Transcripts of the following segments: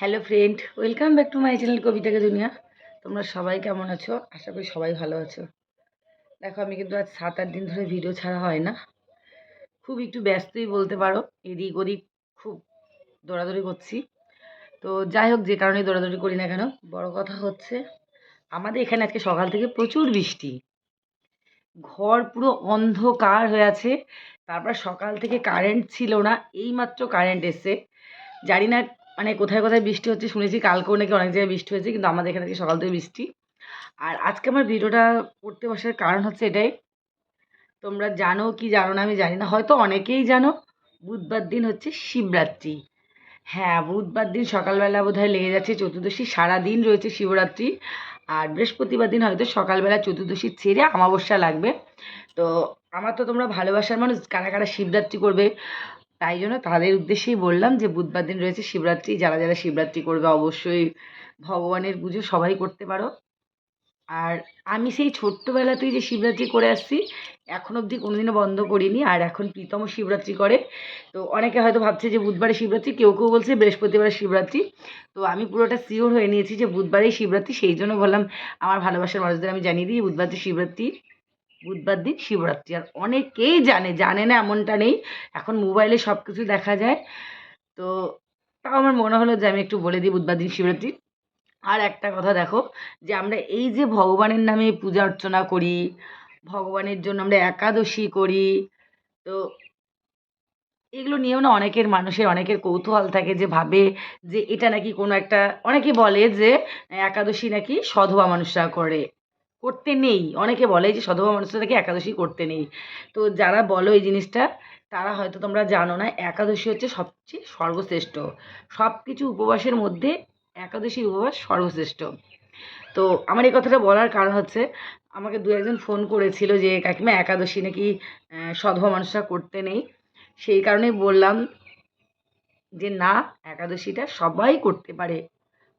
Hello friend welcome back to my channel কবিতাকে দুনিয়া তোমরা সবাই কেমন আছো? আশা করি সবাই ভালো আছো। দেখো, আমি কিন্তু আজ সাত, আট দিন ধরে ভিডিও ছাড়া হয় না। খুব একটু ব্যস্তই বলতে পারো। এদিক ওদিক খুব দৌড়াদৌড়ি করছি। তো যাই হোক, যে কারণে দৌড়াদৌড়ি করি না কেন, বড় কথা হচ্ছে, আমাদের এখানে আজকে সকাল থেকে প্রচুর বৃষ্টি। ঘর পুরো অন্ধকার হয়ে আছে। তারপর সকাল থেকে কারেন্ট ছিল না, এইমাত্র কারেন্ট এসছে। জানি না মানে কোথায় কোথায় বৃষ্টি হচ্ছে শুনেছি, কালকেও নাকি অনেক জায়গায় বৃষ্টি হয়েছে, কিন্তু আমাদের এখানে সকাল থেকে বৃষ্টি। আর আজকে আমার ভিডিওটা করতে বসার কারণ হচ্ছে এটাই। তোমরা জানো কি জানো না আমি জানি না, হয়তো অনেকেই জানো, বুধবার দিন হচ্ছে শিবরাত্রি। হ্যাঁ বুধবার দিন সকালবেলা বোধহয় লেগে যাচ্ছে চতুর্দশী, সারাদিন রয়েছে শিবরাত্রি। আর বৃহস্পতিবার দিন হয়তো সকালবেলা চতুর্দশী ছেড়ে অমাবস্যা লাগবে। তো আমার তো তোমরা ভালোবাসার মানুষ, কারা কারা শিবরাত্রি করবে তাই জন্য তাদের উদ্দেশ্যেই বললাম যে বুধবার দিন রয়েছে শিবরাত্রি। যারা যারা শিবরাত্রি করবে অবশ্যই ভগবানের পুজো সবাই করতে পারো। আর আমি সেই ছোট্টবেলাতেই যে শিবরাত্রি করে আসছি, এখন অবধি কোনোদিনও বন্ধ করিনি। আর এখন প্রীতম শিবরাত্রি করে। তো অনেকে হয়তো ভাবছে যে বুধবারে শিবরাত্রি, কেউ কেউ বলছে বৃহস্পতিবারে শিবরাত্রি। তো আমি পুরোটা শিওর হয়ে নিয়েছি যে বুধবারেই শিবরাত্রি। সেই জন্য বললাম, আমার ভালোবাসার মানুষদের আমি জানিয়ে দিই, বুধবার শিবরাত্রি বুধবার দিন শিবরাত্রি। আর অনেকেই জানে জানে না এমনটা নেই। এখন মোবাইলে সব কিছু দেখা যায়। তো তাও আমার মনে হলো যে আমি একটু বলে দিই বুধবার দিন শিবরাত্রি। আর একটা কথা দেখো, যে আমরা এই যে ভগবানের নামে পূজা অর্চনা করি, ভগবানের জন্য আমরা একাদশী করি, তো এগুলো নিয়েও না অনেকের মানুষের, অনেকের কৌতূহল থাকে যে ভাবে যে এটা নাকি কোনো একটা, অনেকে বলে যে একাদশী নাকি সধবা মানুষরা করে। করতে নেই। অনেকে বলে যে সধবা মানুষরা নাকি একাদশী করতে নেই। তো যারা বলো এই জিনিসটা, তারা হয়তো তোমরা জানো না, একাদশী হচ্ছে সবচেয়ে সর্বশ্রেষ্ঠ। সব কিছু উপবাসের মধ্যে একাদশী উপবাস সর্বশ্রেষ্ঠ। তো আমার এই কথাটা বলার কারণ হচ্ছে, আমাকে দু একজন ফোন করেছিল যে, কাকিমা, একাদশী নাকি সধবা মানুষরা করতে নেই? সেই কারণেই বললাম যে, না, একাদশীটা সবাই করতে পারে।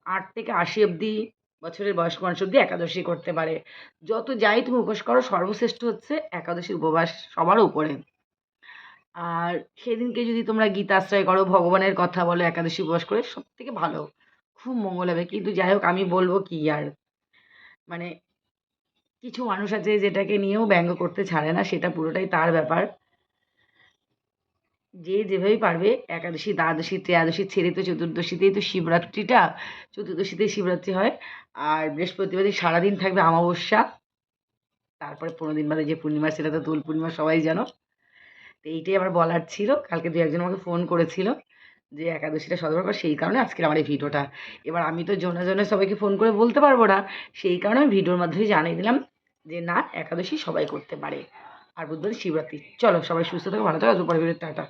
আট থেকে আশি অবধি বছরের বয়স্ক মানুষ অবধি একাদশী করতে পারে। যত যাই তুমি উপবাস করো, সর্বশ্রেষ্ঠ হচ্ছে একাদশীর উপবাস সবার উপরে। আর সেদিনকে যদি তোমরা গীতাশ্রয় করো, ভগবানের কথা বলো, একাদশী উপবাস করে সব থেকে ভালো। খুব মঙ্গল হবে। কিন্তু যাই হোক, আমি বলব কি আর? মানে কিছু মানুষ আছে যেটাকে নিয়েও ব্যঙ্গ করতে ছাড়ে না, সেটা পুরোটাই তার ব্যাপার। যে যেভাবেই পারবে, একাদশী, দ্বাদশী, ত্রয়োদশী ছেড়ে তো চতুর্দশীতেই তো শিবরাত্রিটা, চতুর্দশীতেই শিবরাত্রি হয়। আর বৃহস্পতিবার দিন সারাদিন থাকবে অমাবস্যা, তারপরে পনেরো দিন বাদে যে পূর্ণিমা, সেটা তো দোল পূর্ণিমা, সবাই জানো। তো এইটাই আমার বলার ছিল। কালকে দু একজন আমাকে ফোন করেছিল যে একাদশীটা সদর কর সেই কারণে আজকের আমার এই ভিডিওটা। এবার আমি তো জনে জনে সবাইকে ফোন করে বলতে পারব না, সেই কারণে আমি ভিডিওর মাধ্যমে জানিয়ে দিলাম যে না, একাদশী সবাই করতে পারে। আর বুধবার শিবরাত্রি। চলো সবাই সুস্থ থাকো, ভালো থাকো পরে টাটা।